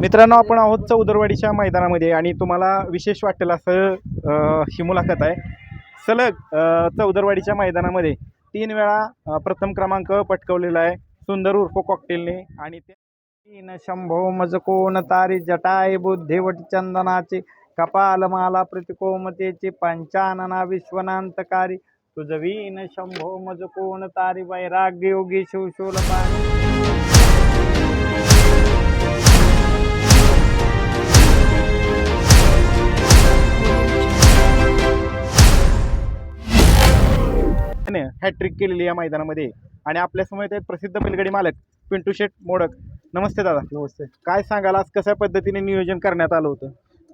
मित्रांनो आपण आहोत चौदरवाडीच्या मैदानामध्ये आणि तुम्हाला विशेष वाटेल असं ही मुलाखत आहे. सलग चौदरवाडीच्या मैदानामध्ये तीन वेळा प्रथम क्रमांक पटकवलेला आहे. सुंदर उर्फ कॉकटेलने आणि ते तीन शंभो मज कोण तारी जटाय बुद्धिवट चंदनाचे कपाल माला प्रतिकोमतेचे पंचानना विश्वनांतकारी. तुझ वीन शंभो मज कोण तारी वैराग्य योगी शिवशूल पाणी. हॅट्रिक केलेली या मैदानामध्ये. आणि आपल्यासमोर आहेत प्रसिद्ध बैलगाडी मालक पिंटू शेठ मोडक. नमस्ते दादा. नमस्ते. काय सांगाल? आज कशा पद्धतीने नियोजन करण्यात आलं होतं?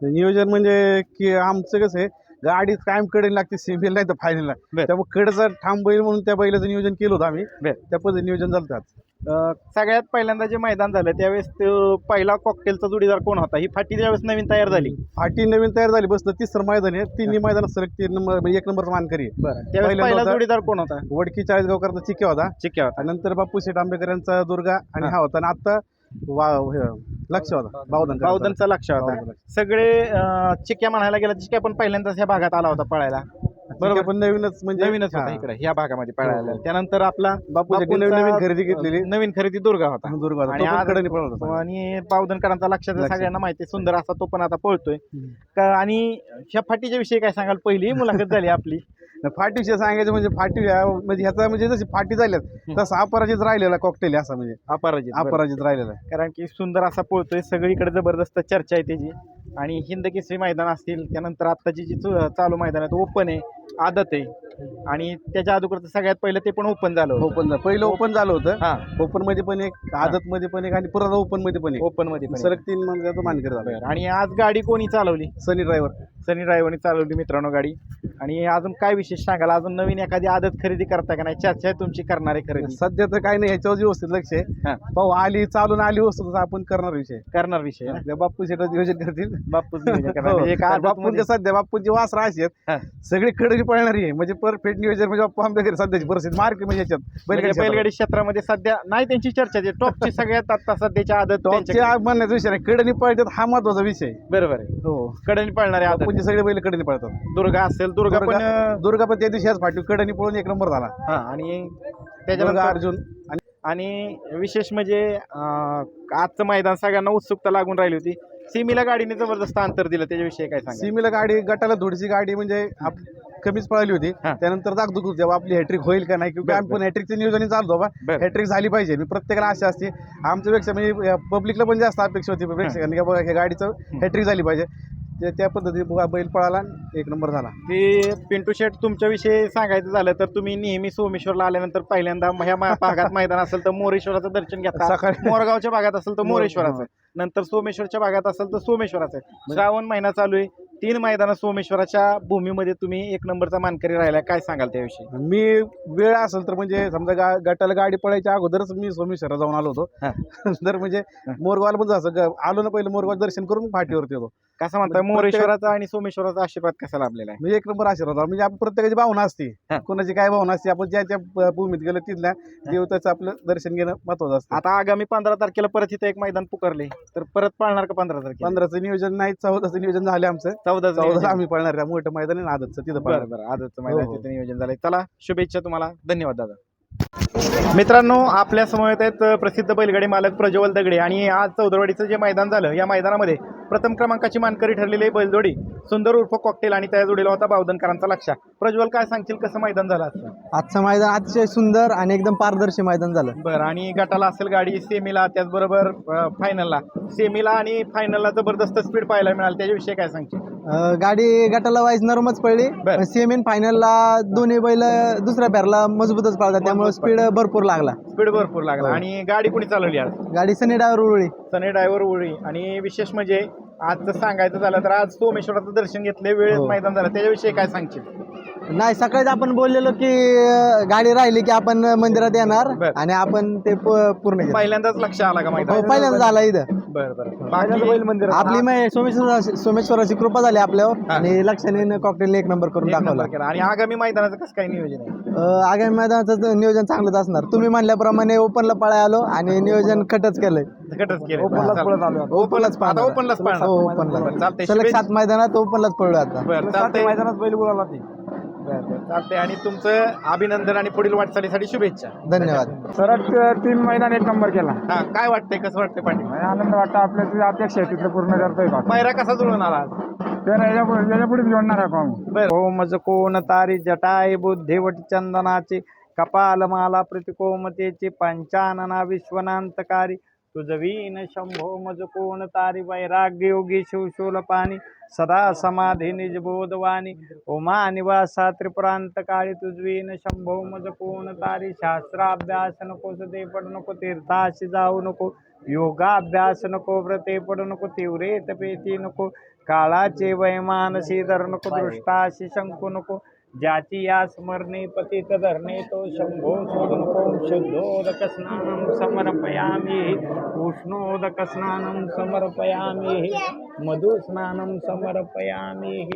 नियोजन म्हणजे की आमचं कसं आहे गाडी कायमकडे लागते सेमीला नाही तर फायनलला. त्यामुळे कडचा ठाम बैल म्हणून त्या बैलाचं नियोजन केलं होतं आम्ही. त्या पद्धतीने नियोजन झालं आज. सगळ्यात पहिल्यांदा जे मैदान झालं त्यावेळेस तो पहिला कॉकटेलचा जोडीदार कोण होता? ही फाटी ज्यावेळेस नवीन तयार झाली. फाटी नवीन तयार झाली बसलं तिसरं मैदान आहे. तिन्ही मैदानात सलग तीन नंबर म्हणजे एक नंबरचा मानकरी. त्यावेळेस पहिला जोडीदार कोण होता? वडकी चाळीसगावकरचा चिक्के होता. चिक्या होता. नंतर बापू शेठ आंबेकर यांचा दुर्गा आणि हा. होता. आणि आता वा लक्ष होता. बावधन बावधनचा. लक्ष होता. सगळे चिक्या म्हणायला गेला चिक्या पण पहिल्यांदाच ह्या भागात आला होता पळायला. बरोबर. पण नवीनच म्हणजे नवीनच होता हा. इकडे ह्या भागामध्ये पळायला हो. त्यानंतर आपला बापू नवीन नवीन खरेदी घेतलेली. नवीन खरेदी दुर्गा होता. दुर्गा आणि तो पण आज- कडनी पळत होता. आणि बावधनकरांचा लक्षात. सगळ्यांना माहिती सुंदर असा तो पण आता पळतोय. आणि ह्या फाटीच्या विषयी काय सांगाल? पहिली मुलाखत झाली आपली. फाटी विषय सांगायचं म्हणजे फाटी म्हणजे ह्याचा म्हणजे जशी फाटी झाल्यात तसा अपराजित राहिलेला कॉकटेल असा म्हणजे. अपराजित. अपराजित राहिलेला कारण की सुंदर असा पळतोय सगळीकडे जबरदस्त चर्चा आहे त्याची. आणि हिंद केसरी मैदान असतील त्यानंतर आत्ताची जी चालू मैदान आहे ओपन आहे आदत आहे. आणि त्याच्या अगोदर सगळ्यात पहिलं ते पण ओपन झालं. ओपन पहिलं ओपन झालं होतं. हा. ओपनमध्ये पण एक आदत मध्ये पण एक आणि पुरा ओपनमध्ये पण एक. ओपनमध्ये पण सलग तीन मानकर झाला. आणि आज गाडी कोणी चालवली? सनी ड्रायव्हर सनी ड्रायव्हरने चालवली मित्रांनो गाडी. आणि अजून काय विशेष सांगाल अजून नवीन एखादी आदत खरेदी करताय का नाही चर्चा आहे तुमची करणारे खरेदी सध्या तर काही नाही ह्याच्यावर व्यवस्थित लक्ष हा. आहे पाहू आली चालून आली वस्तू आपण करणार विषय करणार विषय ना? बाप्पू शेट नियोजन करतील बापूच नियोजन करणार. हो. म्हणजे एक बाप्पूंचे मध्ये- सध्या बाप्पूंची वासरा अशी हा. आहेत सगळी कडे पळणारी आहे म्हणजे परफेक्ट नियोजन म्हणजे बाप्पू आंबेकर सध्याची परिस्थिती मार्क म्हणजे याच्यात म्हणजे बैलगाडी. बैलगाडी क्षेत्रामध्ये सध्या नाही त्यांची चर्चा आहे टॉपची सगळ्यात आता सध्याच्या आदत टॉपचे त्यांच्याकडे. म्हणण्याचा विषय नाही कडनी पळतात हा महत्त्वाचा विषय आहे. बरोबर आहे हो कडेने पळणारे आदत बापूंचे सगळे बैल कडनी पळतात दुर्गा असेल दुर्गा पण दुर्गा दुर्गा पण त्या दिवशी आज फाटी कडनी पळून एक नंबर झाला. हा आणि दुर्गा त्याच्यानंतर अर्जुन आणि आणि विशेष म्हणजे अं, आजचं मैदान सगळ्यांना उत्सुकता लागून राहिली होती. सिमीला गाडीने जबरदस्त अंतर दिलं त्याच्याविषयी काय सांगा सीमेला गाडी गटाला थोडीशी गाडी म्हणजे आप- कमीच पळाली होती. हा. त्यानंतर दाखदुख होती जेव्हा आपली हॅट्रिक होईल का नाही? किंवा बरं, आम्ही पण हॅट्रिकचं नियोजन चालतो बा बरं. हॅट्रिक झाली पाहिजे. मी प्रत्येकाला आशा असते. आमच्यापेक्षा म्हणजे पब्लिकला पण जास्त अपेक्षा होती प्रेक्षकांनी की बाबा ह्या गाडीचं हॅट्रिक झाली पाहिजे. ते त्या पद्धतीने बुवा बैल पळाला आणि एक नंबर झाला. ते पिंटू शेट तुमच्याविषयी सांगायचं झालं तर तुम्ही नेहमी सोमेश्वरला आल्यानंतर पहिल्यांदा ह्या मा- भागात मैदान असेल तर मोरेश्वराचं दर्शन घेता. सकाळी मोरगावच्या भागात असेल तर मोर- मोरेश्वराचं. नंतर सोमेश्वरच्या भागात असेल तर सोमेश्वराचं. श्रावण महिना चालू आहे. तीन मैदानं सोमेश्वराच्या भूमीमध्ये तुम्ही एक नंबरचा मानकरी राहिला. काय सांगाल त्याविषयी? मी वेळ असेल तर म्हणजे समजा गा- गटाला गाडी पळायच्या अगोदरच मी सोमेश्वरला जाऊन आलो होतो. हा. तर म्हणजे मोरगावला पण असं ग- आलो ना पहिलं मोरगाव दर्शन करून फाटीवरती होतो कसं म्हणताय म्हणजे मोरेश्वराचा आणि सोमेश्वराचा आशीर्वाद कसा लाभलेला आहे? म्हणजे एक नंबर आशीर्वाद म्हणजे आपण प्रत्येकाची भावना असते. हा. कोणाची काय भावना असते आपण ज्या ज्या भूमीत गेलो तिथल्या देवताचं आपलं दर्शन घेणं महत्वाचं असतं. आता आगामी पंधरा तारखेला परत इथं एक मैदान पुकारले तर परत पाळणार का पंधरा तारखेला? पंधराचं नियोजन नाही चौदाचं नियोजन झालं आमचं. चौदा चौदा आम्ही पळणार मोठं मैदान आहे ना आदतचं. तिथं पळणार. बरं आजचं मैदान हो, हो. तिथं नियोजन झालंय. चला शुभेच्छा तुम्हाला. धन्यवाद दादा. मित्रांनो आपल्यासमोर आहेत प्रसिद्ध बैलगाडी मालक प्रज्वल दगडे. आणि आज चौदरवाडीचं जे मैदान झालं या मैदानामध्ये प्रथम क्रमांकाची मानकरी ठरलेली बैलजोडी. सुंदर उर्फ कॉकटेल आणि त्या जोडीला होता बावधनकरांचा लक्ष प्रज्वल काय सांगतील कसं मैदान झालं आजचं? आजचं मैदान अतिशय सुंदर आणि एकदम पारदर्शी मैदान झालं. बरं आणि गटाला असेल गाडी सेमीला त्याचबरोबर अं, फायनलला सेमीला आणि फायनलला जबरदस्त स्पीड पाहायला मिळाली. त्याच्याविषयी काय सांगतील अं, गाडी गटाला वाईज नरमच पडली. बर. सेमीन फायनलला दोन्ही बैल दुसऱ्या पेरला मजबूतच पळतात. त्यामुळे स्पीड भरपूर लागला. स्पीड भरपूर लागला. हो. आणि गाडी कुणी चालवली आज? गाडी सनी डायवर उरळी सनी ड्रायव्हर उळी आणि विशेष म्हणजे आजचं सांगायचं झालं तर आज सोमेश्वराचं दर्शन घेतले वेळेत हो. मैदान झालं त्याच्याविषयी काय सांगशील नाही सकाळीच आपण बोललेलो की अं, गाडी राहिली की आपण मंदिरात येणार बर. आणि आपण ते प- पूर्ण केलं. पहिल्यांदाच लक्ष आला का हो मैदान पहिल्यांदा झाला इथं बरं बरं. बाकी बैल मंदिर आपली मै- सोमेश्वराची सोमेश्वराची कृपा झाली आपल्यावर हा. आणि लक्षाने कॉकटेलने एक नंबर करून एक दाखवला. नंबर केला. आणि आगामी मैदानाचं कसं काय नियोजन आहे? अं, आगामी मैदानाचं नियोजन चांगलंच असणार. तुम्ही म्हणल्याप्रमाणे ओपनला पळाय आलो आणि नियोजन खटच केलंय. गटच केलं ओपनलाच पळत आलो आता. ओपनलाच आता ओपनलाच पाहणार हो ओपनला चालतंय. सलग शुभेच्छा. सात मैदानात ओपनलाच पळलो आता. बरं चालतंय. मैदानात बैल बोलावला ते. चालतंय. आणि तुमचं अभिनंदन आणि पुढील वाटचालीसाठी शुभेच्छा. धन्यवाद. सरट तीन मैदान एक नंबर केला. हा काय वाटतंय? कसं वाटतंय पाटील आनंद वाटतं. आपल्या तुझ्या अपेक्षा आहे तिथलं पूर्ण करतोय का पायरा कसा जुळून आला आज? याच्यापुढे जोडणार आहे बर. हो कोण तारी जटाय बुद्धिवट चंदनाचे कपाल माला प्रतिकोमतेचे पंचानना विश्वनांतकारी तुझवीन शंभो मज कोण तारी वैराग्य योगी शिवशूल पाणी सदा समाधी निजबोधवाणी उमा निवासा त्रिपुरांत काळी तुझवीन शंभो मज कोण तारी शास्त्राभ्यास नको सदे पडू नको तीर्थाशी जाऊ नको. योगाभ्यास नको व्रते पडू नको तीव्रे तपेती नको. काळाचे वैमानसी धर नको दृष्टाशी शंकू नको. ज्याची या स्मरणे पतित धरणे तो शंभो शोध नको शुद्धोदक स्नानं समर्पयामी। उष्णोदक स्नानं समर्पयामी समर्पयामी।